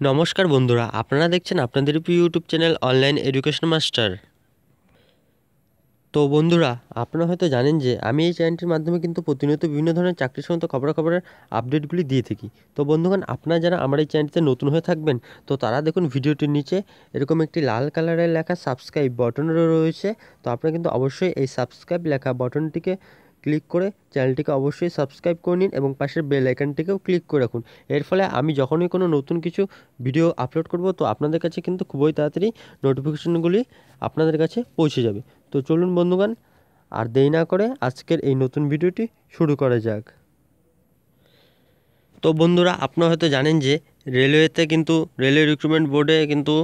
নমস্কার বন্ধুরা, আপনারা দেখছেন আপনাদের YouTube channel online education master তো বন্ধুরা, আপনারা হয়তো জানেন যে আমি এই চ্যানেলটির মাধ্যমে কিন্তু প্রতিনিয়ত বিভিন্ন ধরনের চাকরি সংক্রান্ত খবরাখবরের আপডেটগুলি দিয়ে থাকি। তো বন্ধুগণ, আপনারা যারা আমার এই চ্যানেলটিতে নতুন হয়ে থাকবেন, তো তারা দেখুন ভিডিওটির নিচে এরকম একটি লাল কালারের লেখা সাবস্ক্রাইব বটন রয়েছে। তো আপনারা কিন্তু অবশ্যই এই সাবস্ক্রাইব লেখা বটনটিকে ক্লিক করে চ্যানেলটিকে অবশ্যই সাবস্ক্রাইব করে নিন এবং পাশের বেল আইকনটিকেও ক্লিক করে রাখুন। এর ফলে আমি যখনই কোনো নতুন কিছু ভিডিও আপলোড করব, তো আপনাদের কাছে কিন্তু খুবই তাড়াতাড়ি নোটিফিকেশনগুলি আপনাদের কাছে পৌঁছে যাবে। তো চলুন বন্ধুগণ, আর দেরি না করে আজকের এই নতুন ভিডিওটি শুরু করা যাক। তো বন্ধুরা, আপনারা হয়তো জানেন যে রেলওয়েতে কিন্তু, রেলওয়ে রিক্রুটমেন্ট বোর্ডে কিন্তু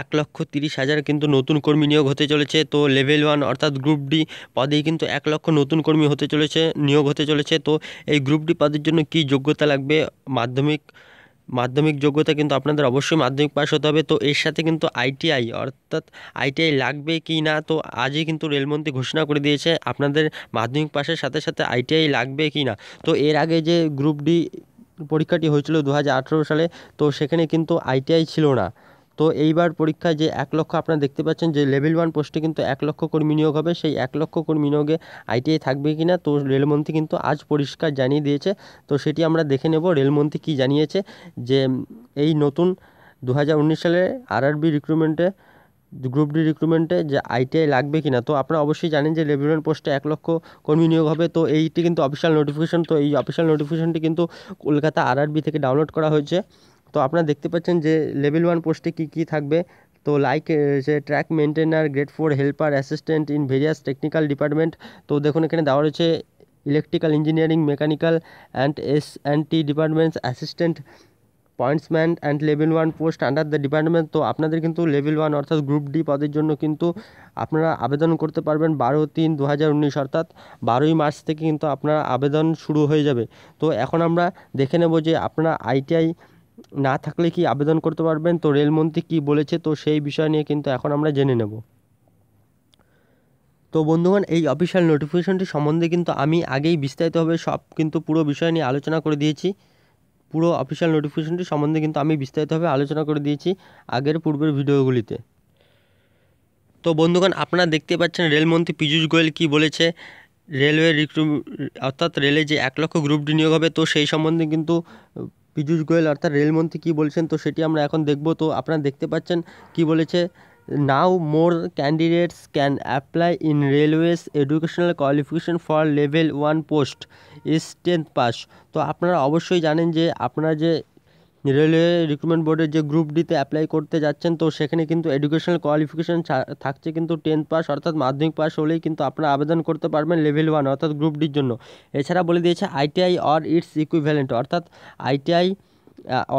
এক লক্ষ তিরিশ হাজার কিন্তু নতুন কর্মী নিয়োগ হতে চলেছে। তো লেভেল ওয়ান অর্থাৎ গ্রুপ ডি পদেই কিন্তু এক লক্ষ নতুন কর্মী হতে চলেছে, নিয়োগ হতে চলেছে। তো এই গ্রুপ ডি পদের জন্য কী যোগ্যতা লাগবে? মাধ্যমিক মাধ্যমিক যোগ্যতা কিন্তু আপনাদের অবশ্যই মাধ্যমিক পাস হতে হবে। তো এর সাথে কিন্তু আইটিআই অর্থাৎ আইটিআই লাগবে কি না? তো আজই কিন্তু রেলমন্ত্রী ঘোষণা করে দিয়েছে, আপনাদের মাধ্যমিক পাসের সাথে সাথে আইটিআই লাগবে কি না? তো এর আগে যে গ্রুপ ডি পরীক্ষাটি হয়েছিল দু হাজার আঠেরো সালে, তো সেখানে কিন্তু আইটিআই ছিল না। তো এইবার পরীক্ষায় যে এক লক্ষ আপনারা দেখতে পাচ্ছেন যে লেভেল ওয়ান পোস্টে কিন্তু এক লক্ষ কর্মী নিয়োগ হবে, সেই এক লক্ষ কর্মী নিয়োগে আইটিআই থাকবে কি না, তো রেলমন্ত্রী কিন্তু আজ পরিষ্কার জানিয়ে দিয়েছে। তো সেটি আমরা দেখে নেব, রেলমন্ত্রী কী জানিয়েছে যে এই নতুন দু হাজার উনিশ সালে আরআরবি রিক্রুটমেন্টে গ্রুপ ডি রিক্রুটমেন্টে যে আইটিআই লাগবে কি না তো আপনারা অবশ্যই জানেন যে লেভেল ওয়ান পোস্টে এক লক্ষ কর্মী নিয়োগ হবে। তো এইটি কিন্তু অফিসিয়াল নোটিফিকেশন তো এই অফিসিয়াল নোটিফিকেশনটি কিন্তু কলকাতা আরআরবি থেকে ডাউনলোড করা হয়েছে। তো আপনারা দেখতে পাচ্ছেন যে লেভেল ওয়ান পোস্টে কী কী থাকবে। তো লাইক যে track maintainer grade four helper assistant in various technical department তো দেখুন এখানে দেওয়া রয়েছে electrical engineering mechanical and S and T departments assistant pointsman and level one post under the department তো আপনাদের কিন্তু লেভেল ওয়ান অর্থাৎ গ্রুপ ডি পদের জন্য কিন্তু আপনারা আবেদন করতে পারবেন বারো তিন দু হাজার উনিশ অর্থাৎ বারোই মার্চ থেকে কিন্তু আপনারা আবেদন শুরু হয়ে যাবে। তো এখন আমরা দেখে নেব যে আপনারা আইটিআই না থাকলে কি আবেদন করতে পারবেন, তো রেলমন্ত্রী কী বলেছে, তো সেই বিষয় নিয়ে কিন্তু এখন আমরা জেনে নেব। তো বন্ধুগণ, এই অফিসিয়াল নোটিফিকেশনটি সম্বন্ধে কিন্তু আমি আগেই বিস্তারিতভাবে সব কিন্তু পুরো বিষয় নিয়ে আলোচনা করে দিয়েছি। পুরো অফিসিয়াল নোটিফিকেশনটি সম্বন্ধে কিন্তু আমি বিস্তারিতভাবে আলোচনা করে দিয়েছি আগের পূর্বের ভিডিওগুলিতে। তো বন্ধুগণ, আপনারা দেখতে পাচ্ছেন রেলমন্ত্রী পীযূষ গোয়েল কী বলেছে? রেলওয়ে রিক্রু অর্থাৎ রেলে যে এক লক্ষ গ্রুপ ডি নিয়োগ হবে, তো সেই সম্বন্ধে কিন্তু পীযূষ গোয়েল, অর্থাৎ রেলমন্ত্রী কী বলছেন, তো সেটি আমরা এখন দেখব। তো আপনারা দেখতে পাচ্ছেন কি বলেছে now more candidates can apply in railways educational qualification for level one post is tenth pass তো আপনারা অবশ্যই জানেন যে আপনারা যে রেলওয়ে রিক্রুটমেন্ট বোর্ডের যে গ্রুপ ডিতে অ্যাপ্লাই করতে যাচ্ছেন, তো সেখানে কিন্তু এডুকেশনাল কোয়ালিফিকেশান থাকছে কিন্তু টেন্থ পাস অর্থাৎ মাধ্যমিক পাস হলেই কিন্তু আপনারা আবেদন করতে পারবেন লেভেল ওয়ান অর্থাৎ গ্রুপ ডির জন্য। এছাড়া বলে দিয়েছে আইটিআই অর ইটস ইকুইভ্যালেন্ট অর্থাৎ আইটিআই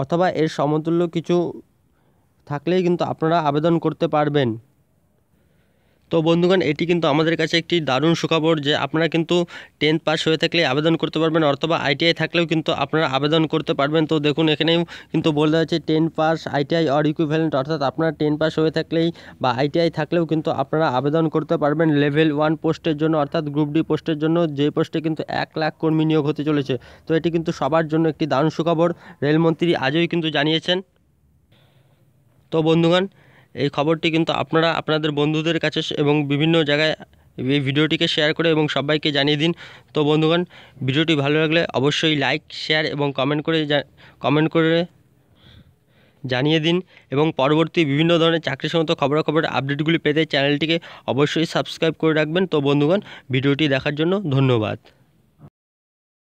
অথবা এর সমতুল্য কিছু থাকলেই কিন্তু আপনারা আবেদন করতে পারবেন। তো বন্ধুগণ, এটি কিন্তু আমাদের কাছে একটি দারুণ সুখবর যে আপনারা কিন্তু টেন্থ পাস হয়ে থাকলে আবেদন করতে পারবেন অথবা আইটিআই থাকলেও কিন্তু আপনারা আবেদন করতে পারবেন। তো দেখুন, এখানেও কিন্তু বলা হয়েছে ten pass ITI or equivalent অর্থাৎ আপনারা টেন পাস হয়ে থাকলেই বা আইটিআই থাকলেও কিন্তু আপনারা আবেদন করতে পারবেন লেভেল ওয়ান পোস্টের জন্য, অর্থাৎ গ্রুপ ডি পোস্টের জন্য, যে পোস্টে কিন্তু এক লাখ কর্মী নিয়োগ হতে চলেছে। তো এটি কিন্তু সবার জন্য একটি দারুণ সুখবর। রেলমন্ত্রী আজই কিন্তু জানিয়েছেন। তো বন্ধুগণ, এই খবরটি কিন্তু আপনারা, আপনাদের বন্ধুদের কাছে এবং বিভিন্ন জায়গায় এই ভিডিওটিকে শেয়ার করে এবং সবাইকে জানিয়ে দিন। তো বন্ধুগণ, ভিডিওটি ভালো লাগলে অবশ্যই লাইক, শেয়ার এবং কমেন্ট করে কমেন্ট করে জানিয়ে দিন এবং পরবর্তী বিভিন্ন ধরনের চাকরি সমস্ত খবরাখবরের আপডেটগুলি পেতে চ্যানেলটিকে অবশ্যই সাবস্ক্রাইব করে রাখবেন। তো বন্ধুগণ, ভিডিওটি দেখার জন্য ধন্যবাদ।